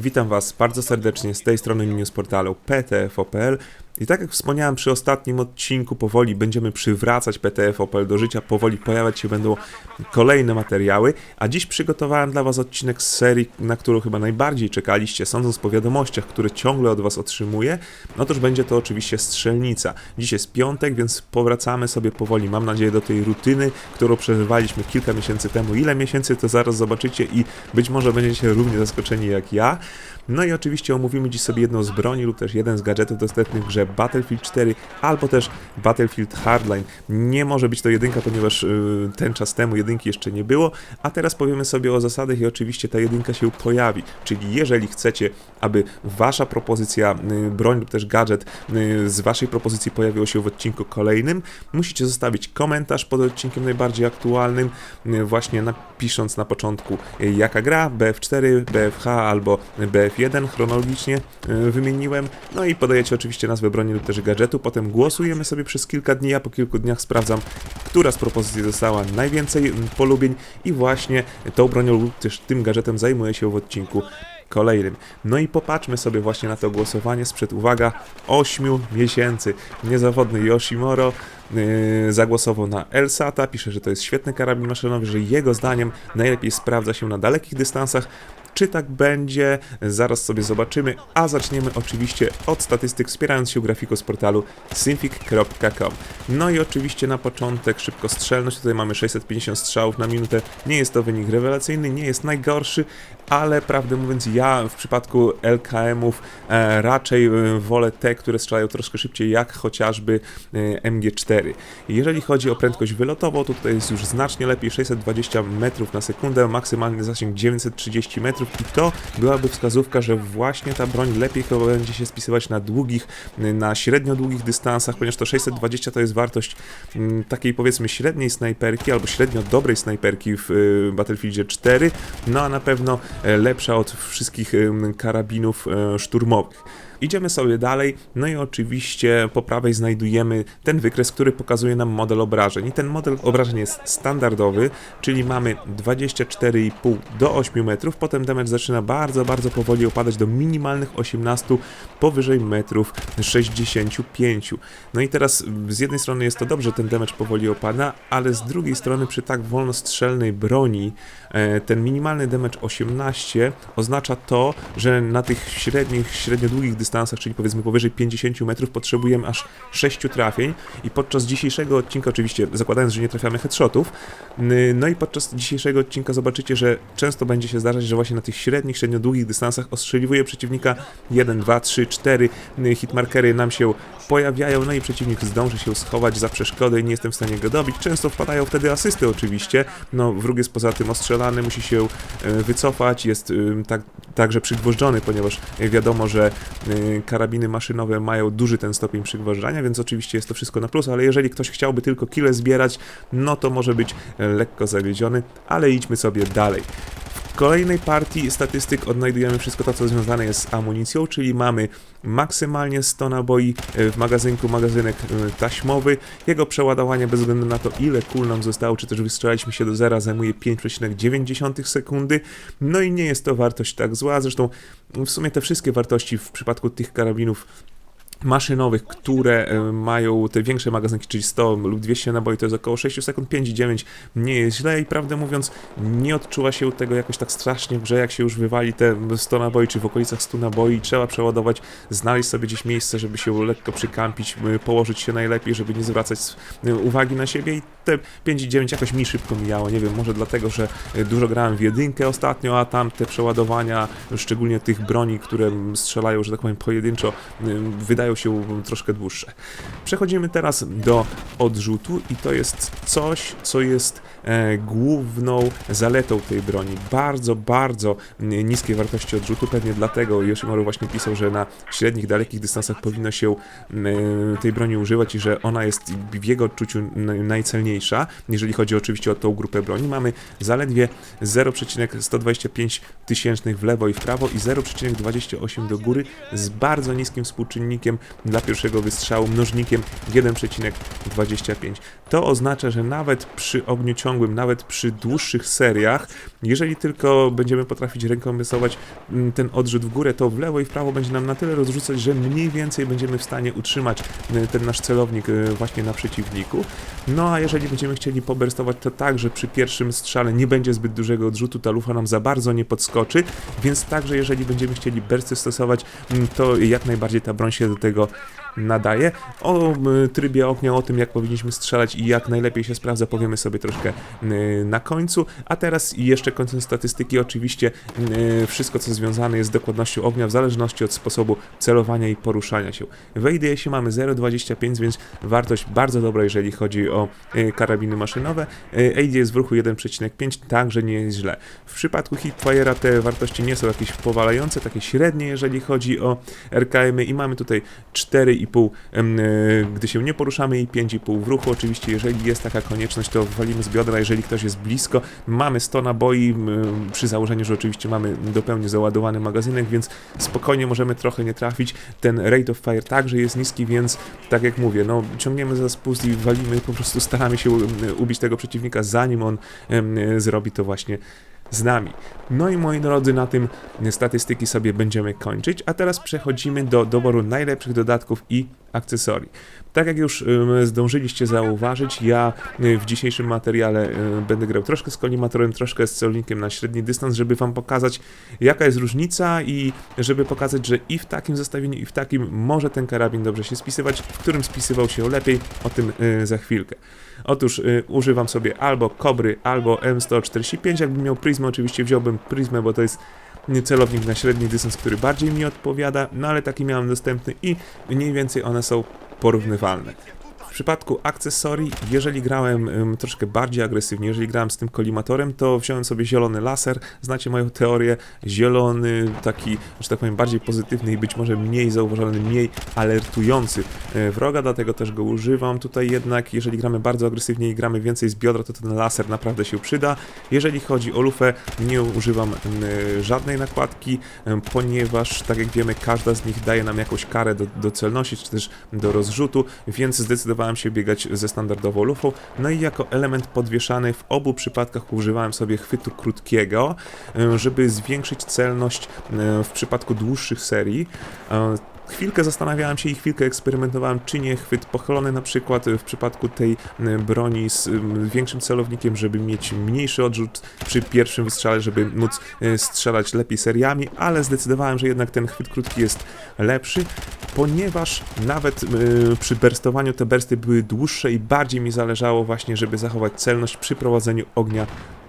Witam Was bardzo serdecznie z tej strony news portalu ptf.pl i tak jak wspomniałem przy ostatnim odcinku, powoli będziemy przywracać PTF.pl do życia, powoli pojawiać się będą kolejne materiały, a dziś przygotowałem dla Was odcinek z serii, na którą chyba najbardziej czekaliście, sądząc po wiadomościach, które ciągle od Was otrzymuję, no toż będzie to oczywiście strzelnica. Dziś jest piątek, więc powracamy sobie powoli, mam nadzieję, do tej rutyny, którą przeżywaliśmy kilka miesięcy temu. Ile miesięcy to zaraz zobaczycie i być może będziecie równie zaskoczeni jak ja. No i oczywiście omówimy dziś sobie jedną z broni lub też jeden z gadżetów dostępnych w grze Battlefield 4 albo też Battlefield Hardline. Nie może być to jedynka, ponieważ yy, ten czas temu jedynki jeszcze nie było, a teraz powiemy sobie o zasadach i oczywiście ta jedynka się pojawi. Czyli jeżeli chcecie, aby wasza propozycja, yy, broń lub też gadżet yy, z waszej propozycji pojawiło się w odcinku kolejnym, musicie zostawić komentarz pod odcinkiem najbardziej aktualnym, yy, właśnie napisząc na początku yy, jaka gra, BF4, BFH albo BF1 chronologicznie yy, wymieniłem, no i podajecie oczywiście nazwę broni lub też gadżetu, potem głosujemy sobie przez kilka dni, a po kilku dniach sprawdzam, która z propozycji dostała najwięcej polubień i właśnie tą bronią lub też tym gadżetem zajmuję się w odcinku kolejnym. No i popatrzmy sobie właśnie na to głosowanie sprzed, uwaga, 8 miesięcy. Niezawodny Yoshimoro yy, zagłosował na Elsata, pisze, że to jest świetny karabin maszynowy, że jego zdaniem najlepiej sprawdza się na dalekich dystansach. Czy tak będzie? Zaraz sobie zobaczymy, a zaczniemy oczywiście od statystyk wspierając się grafiką z portalu synfic.com. No i oczywiście na początek szybkostrzelność, tutaj mamy 650 strzałów na minutę, nie jest to wynik rewelacyjny, nie jest najgorszy, ale prawdę mówiąc ja w przypadku LKM-ów e, raczej e, wolę te, które strzelają troszkę szybciej, jak chociażby e, MG4. Jeżeli chodzi o prędkość wylotową, to tutaj jest już znacznie lepiej, 620 metrów na sekundę, maksymalny zasięg 930 metrów i to byłaby wskazówka, że właśnie ta broń lepiej chyba będzie się spisywać na długich, na średnio długich dystansach, ponieważ to 620 to jest wartość mm, takiej powiedzmy średniej snajperki albo średnio dobrej snajperki w y, Battlefieldzie 4, no a na pewno e, lepsza od wszystkich karabinów e, szturmowych. Idziemy sobie dalej, no i oczywiście po prawej znajdujemy ten wykres, który pokazuje nam model obrażeń. I ten model obrażeń jest standardowy, czyli mamy 24,5 do 8 metrów, potem damage zaczyna bardzo, bardzo powoli opadać do minimalnych 18, powyżej metrów 65. No i teraz z jednej strony jest to dobrze, ten damage powoli opada, ale z drugiej strony przy tak wolnostrzelnej broni e, ten minimalny damage 18 oznacza to, że na tych średnich, średnio długich dystansach, czyli powiedzmy powyżej 50 metrów, potrzebujemy aż 6 trafień i podczas dzisiejszego odcinka, oczywiście zakładając, że nie trafiamy headshotów, no i podczas dzisiejszego odcinka zobaczycie, że często będzie się zdarzać, że właśnie na tych średnich, średnio długich dystansach ostrzeliwuje przeciwnika 1, 2, 3, 4 n- hitmarkery nam się pojawiają, no i przeciwnik zdąży się schować za przeszkodę i nie jestem w stanie go dobić. Często wpadają wtedy asysty oczywiście, no wróg jest poza tym ostrzelany, musi się e, wycofać, jest tak, także przygwożdżony, ponieważ wiadomo, że e, karabiny maszynowe mają duży ten stopień przygwożdżania, więc oczywiście jest to wszystko na plus, ale jeżeli ktoś chciałby tylko kile zbierać, no to może być lekko zawiedziony, ale idźmy sobie dalej. Kolejnej partii statystyk odnajdujemy wszystko to, co związane jest z amunicją, czyli mamy maksymalnie 100 naboi e, w magazynku, magazynek e, taśmowy. Jego przeładowanie bez względu na to, ile kul nam zostało, czy też wystrzelaliśmy się do zera, zajmuje 5,9 sekundy. No i nie jest to wartość tak zła, zresztą w sumie te wszystkie wartości w przypadku tych karabinów maszynowych, które e, mają te większe magazynki, czyli 100 lub 200 naboi, to jest około 6 sekund, 5,9 nie jest źle i prawdę mówiąc nie odczuwa się tego jakoś tak strasznie grze, jak się już wywali te 100 naboi, czy w okolicach 100 naboi, trzeba przeładować, znaleźć sobie gdzieś miejsce, żeby się lekko przykampić, położyć się najlepiej, żeby nie zwracać uwagi na siebie. I te 5,9 jakoś mi szybko mijało, nie wiem, może dlatego, że y, dużo grałem w jedynkę ostatnio, a tam te przeładowania, szczególnie tych broni, które strzelają, że tak powiem, pojedynczo, y, wydają się troszkę dłuższe. Przechodzimy teraz do odrzutu i to jest coś, co jest główną zaletą tej broni. Bardzo, bardzo mm, niskie wartości odrzutu, pewnie dlatego Yoshimaru właśnie pisał, że na średnich, dalekich dystansach powinno się mm, tej broni używać i że ona jest w jego odczuciu najcelniejsza, jeżeli chodzi oczywiście o tą grupę broni. Mamy zaledwie 0,125 tysięcznych w lewo i w prawo i 0,28 do góry z bardzo niskim współczynnikiem dla pierwszego wystrzału, mnożnikiem 1,25. To oznacza, że nawet przy ogniociągu ciągłym, nawet przy dłuższych seriach, jeżeli tylko będziemy potrafić rekompensować mm, ten odrzut w górę, to w lewo i w prawo będzie nam na tyle rozrzucać, że mniej więcej będziemy w stanie utrzymać y, ten nasz celownik y, właśnie na przeciwniku. No a jeżeli będziemy chcieli poberstować, to tak, że przy pierwszym strzale nie będzie zbyt dużego odrzutu, ta lufa nam za bardzo nie podskoczy, więc także jeżeli będziemy chcieli bersty stosować, mm, to jak najbardziej ta broń się do tego nadaje. O y, trybie ognia, o tym jak powinniśmy strzelać i jak najlepiej się sprawdza, powiemy sobie troszkę y, na końcu. A teraz jeszcze kończąc statystyki, oczywiście y, wszystko co związane jest z dokładnością ognia w zależności od sposobu celowania i poruszania się. W ADS-ie mamy 0,25, więc wartość bardzo dobra, jeżeli chodzi o y, karabiny maszynowe. Y, ADS w ruchu 1,5 także nie jest źle. W przypadku Hipfire'a te wartości nie są jakieś powalające, takie średnie, jeżeli chodzi o RKM-y i mamy tutaj 4,5, em, y, gdy się nie poruszamy i 5,5 w ruchu. Oczywiście, jeżeli jest taka konieczność, to walimy z biodra, jeżeli ktoś jest blisko. Mamy 100 naboi, m, przy założeniu, że oczywiście mamy do pełni załadowany magazynek, więc spokojnie możemy trochę nie trafić. Ten rate of fire także jest niski, więc tak jak mówię, no ciągniemy za spust i walimy, po prostu staramy się ubić tego przeciwnika, zanim on y, zrobi to właśnie z nami. No i moi drodzy, na tym statystyki sobie będziemy kończyć, a teraz przechodzimy do doboru najlepszych dodatków i akcesorii. Tak jak już zdążyliście zauważyć, ja y, w dzisiejszym materiale y, będę grał troszkę z kolimatorem, troszkę z celownikiem na średni dystans, żeby wam pokazać jaka jest różnica i żeby pokazać, że i w takim zestawieniu i w takim może ten karabin dobrze się spisywać, w którym spisywał się lepiej, o tym y, za chwilkę. Otóż używam sobie albo Kobry, albo M145, jakbym miał Prismę, oczywiście wziąłbym Prismę, bo to jest celownik na średni dystans, który bardziej mi odpowiada, no ale taki miałem dostępny i mniej więcej one są porównywalne. Przypadku akcesorii, jeżeli grałem ym, troszkę bardziej agresywnie, jeżeli grałem z tym kolimatorem, to wziąłem sobie zielony laser. Znacie moją teorię, zielony, taki, że tak powiem, bardziej pozytywny i być może mniej zauważalny, mniej alertujący e, wroga, dlatego też go używam. Tutaj jednak, jeżeli gramy bardzo agresywnie i gramy więcej z biodra, to ten laser naprawdę się przyda. Jeżeli chodzi o lufę, nie używam żadnej nakładki, ponieważ, tak jak wiemy, każda z nich daje nam jakąś karę do, do celności, czy też do rozrzutu, więc zdecydowałem się biegać ze standardową lufą. No i jako element podwieszany w obu przypadkach używałem sobie chwytu krótkiego, y, żeby zwiększyć celność y, w przypadku dłuższych serii. Chwilkę zastanawiałem się i chwilkę eksperymentowałem, czy nie chwyt pochylony na przykład w przypadku tej y, broni z większym celownikiem, żeby mieć mniejszy odrzut przy pierwszym wystrzale, żeby móc y, strzelać lepiej seriami, ale zdecydowałem, że jednak ten chwyt krótki jest lepszy, ponieważ nawet przy berstowaniu te bersty były dłuższe i bardziej mi zależało właśnie, żeby zachować celność przy prowadzeniu ognia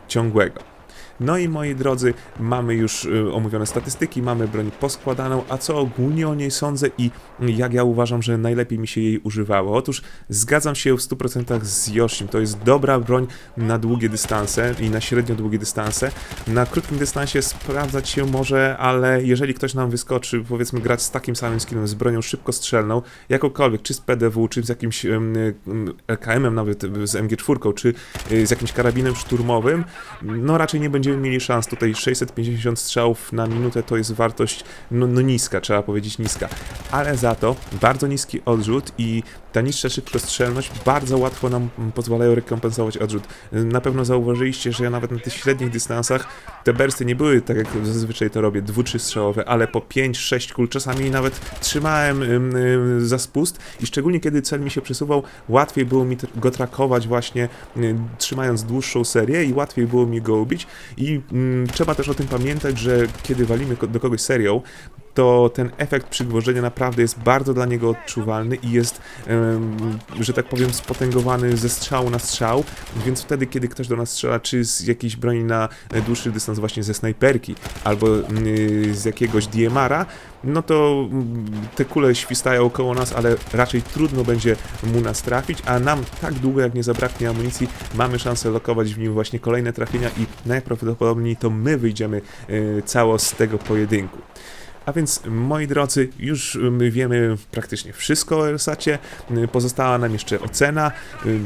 ciągłego. No i moi drodzy, mamy już y, omówione statystyki, mamy broń poskładaną, a co ogólnie o niej sądzę i jak ja uważam, że najlepiej mi się jej używało. Otóż zgadzam się w 100% z Yoshim, to jest dobra broń na długie dystanse i na średnio długie dystanse. Na krótkim dystansie sprawdzać się może, ale jeżeli ktoś nam wyskoczy, powiedzmy grać z takim samym skillem, z bronią szybkostrzelną, jakokolwiek, czy z PDW, czy z jakimś LKM-em nawet, z MG4, czy y, z jakimś karabinem szturmowym, no raczej nie będziemy mieli szans. Tutaj 650 strzałów na minutę to jest wartość no, no niska, trzeba powiedzieć niska. Ale za to bardzo niski odrzut i ta niższa szybkostrzelność bardzo łatwo nam pozwalają rekompensować odrzut. Na pewno zauważyliście, że ja nawet na tych średnich dystansach te bersty nie były tak jak zazwyczaj to robię, dwu, trzy strzałowe, ale po 5-6 kul, czasami nawet trzymałem ym, ym, za spust i szczególnie kiedy cel mi się przesuwał, łatwiej było mi go trakować właśnie ym, trzymając dłuższą serię i łatwiej było mi go ubić i ym, trzeba też o tym pamiętać, że kiedy walimy do kogoś serią, to ten efekt przygwożenia naprawdę jest bardzo dla niego odczuwalny i jest, że tak powiem, spotęgowany ze strzału na strzał, więc wtedy, kiedy ktoś do nas strzela, czy z jakiejś broni na dłuższy dystans, właśnie ze snajperki, albo y, z jakiegoś DMR-a, no to mm, te kule świstają około nas, ale raczej trudno będzie mu nas trafić, a nam tak długo jak nie zabraknie amunicji, mamy szansę lokować w nim właśnie kolejne trafienia i najprawdopodobniej to my wyjdziemy y, cało z tego pojedynku. A więc, moi drodzy, już my wiemy praktycznie wszystko o Elsacie. Pozostała nam jeszcze ocena.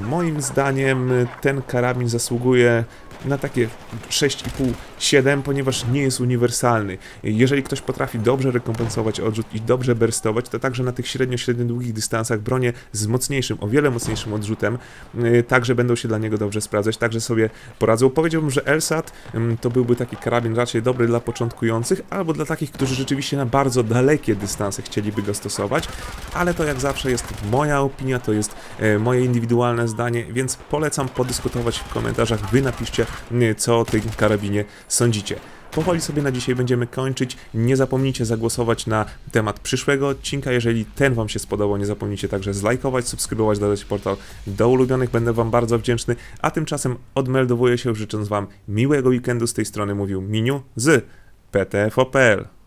Moim zdaniem ten karabin zasługuje na takie 6,5-7, ponieważ nie jest uniwersalny. Jeżeli ktoś potrafi dobrze rekompensować odrzut i dobrze burstować, to także na tych średnio, średnio długich dystansach bronie z mocniejszym, o wiele mocniejszym odrzutem, yy, także będą się dla niego dobrze sprawdzać, także sobie poradzą. Powiedziałbym, że LSAT ym, to byłby taki karabin raczej dobry dla początkujących, albo dla takich, którzy rzeczywiście na bardzo dalekie dystanse chcieliby go stosować, ale to jak zawsze jest moja opinia, to jest e, moje indywidualne zdanie, więc polecam podyskutować w komentarzach. Wy napiszcie, y, co o tym karabinie sądzicie. Powoli sobie na dzisiaj będziemy kończyć. Nie zapomnijcie zagłosować na temat przyszłego odcinka. Jeżeli ten Wam się spodobał, nie zapomnijcie także zlajkować, subskrybować, dodać portal do ulubionych. Będę Wam bardzo wdzięczny. A tymczasem odmeldowuję się, życząc Wam miłego weekendu. Z tej strony mówił Miniu z PTFOPL.